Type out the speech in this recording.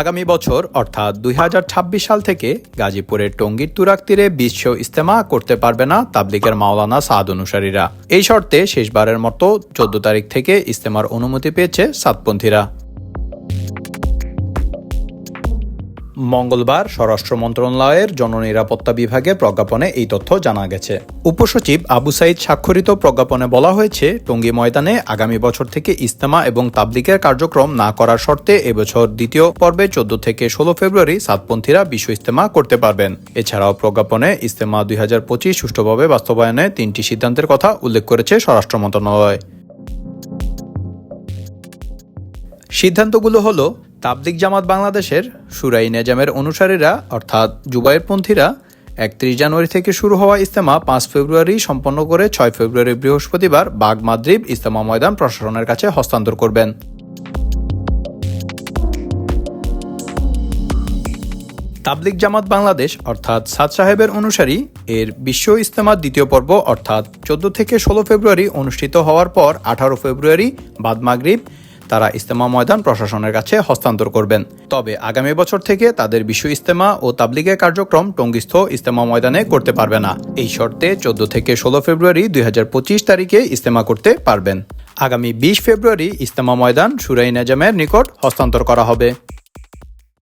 আগামী বছর, অর্থাৎ দুই হাজার ছাব্বিশ সাল থেকে গাজীপুরের টঙ্গীর তুরাক তীরে বিশ্ব ইস্তেমা করতে পারবে না তাবলিগের মাওলানা সাদ অনুসারীরা। এই শর্তে শেষবারের মতো চোদ্দ তারিখ থেকে ইস্তেমার অনুমতি পেয়েছে সাতপন্থীরা। মঙ্গলবার স্বরাষ্ট্র মন্ত্রণালয়ের জননিরাপত্তা বিভাগে প্রজ্ঞাপনে এই তথ্য জানা গেছে। উপসচিব আবু সাইদ স্বাক্ষরিত প্রজ্ঞাপনে বলা হয়েছে, টঙ্গী ময়দানে আগামী বছর থেকে ইস্তেমা এবং তাবলিগের কার্যক্রম না করার শর্তে এবছর দ্বিতীয় পর্বে চোদ্দ থেকে ষোলো ফেব্রুয়ারি সাতপন্থীরা বিশ্ব ইস্তেমা করতে পারবেন। এছাড়াও প্রজ্ঞাপনে ইস্তেমা দুই হাজার পঁচিশ সুষ্ঠুভাবে বাস্তবায়নে তিনটি সিদ্ধান্তের কথা উল্লেখ করেছে স্বরাষ্ট্র মন্ত্রণালয়। সিদ্ধান্তগুলো হলো তাবলিক জামাত বাংলাদেশের সুরাই নেজামের অনুসারীরা, অর্থাৎ জুবাইরপন্থীরা একত্রিশ জানুয়ারি থেকে শুরু হওয়া ইস্তেমা পাঁচ ফেব্রুয়ারি সম্পন্ন করে ছয় ফেব্রুয়ারি বৃহস্পতিবার বাগ মাদ্রিব ইস্তেমা ময়দান প্রশাসনের কাছে হস্তান্তর করবেন। তাবলিক জামাত বাংলাদেশ, অর্থাৎ সাদ সাহেবের অনুসারী, এর বিশ্ব ইস্তেমার দ্বিতীয় পর্ব, অর্থাৎ চোদ্দ থেকে ষোলো ফেব্রুয়ারি অনুষ্ঠিত হওয়ার পর আঠারো ফেব্রুয়ারি বাদ মাগরিব তারা ইস্তেমা ময়দান প্রশাসনের কাছে হস্তান্তর করবেন। তবে আগামী বছর থেকে তাদের বিশ্ব ইস্তেমা ও তাবলিগের কার্যক্রম টঙ্গিস্থ ইস্তেমা ময়দানে করতে পারবে না। এই শর্তে চোদ্দ থেকে ষোলো ফেব্রুয়ারি দুই হাজার পঁচিশ তারিখে ইস্তেমা করতে পারবেন। আগামী বিশ ফেব্রুয়ারি ইস্তেমা ময়দান সুরাই নাজামের নিকট হস্তান্তর করা হবে।